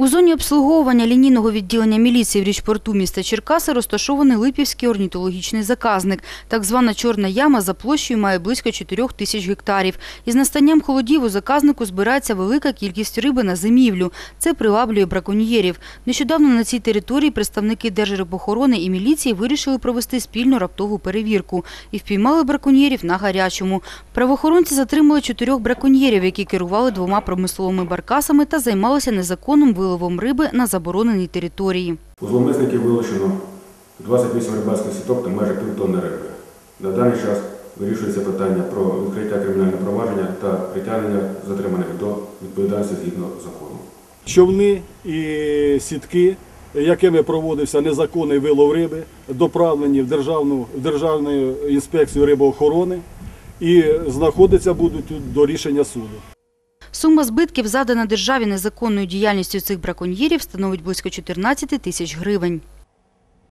У зоні обслуговування лінійного відділення міліції в річпорту міста Черкаси розташований Липівський орнітологічний заказник. Так звана «Чорна яма» за площею має близько 4 тисяч гектарів. Із настанням холодів у заказнику збирається велика кількість риби на зимівлю. Це приваблює браконьєрів. Нещодавно на цій території представники Держрибохорони і міліції вирішили провести спільну раптову перевірку і впіймали браконьєрів на гарячому. Правоохоронці затримали чотирьох браконьєрів, які керували двома промисловими баркасами та займалися незаконним виловом риби на забороненій території. У зловмисників вилучено 28 рибальських сіток та майже півтонни риби. На даний час вирішується питання про відкриття кримінального провадження та притягнення затриманих до відповідальності згідно закону. човни і сітки, якими проводився незаконний вилов риби, доправлені в Державну, в Державну інспекцію рибоохорони і знаходяться будуть до рішення суду. Сума збитків, задана державі незаконною діяльністю цих браконьєрів, становить близько 14 тисяч гривень.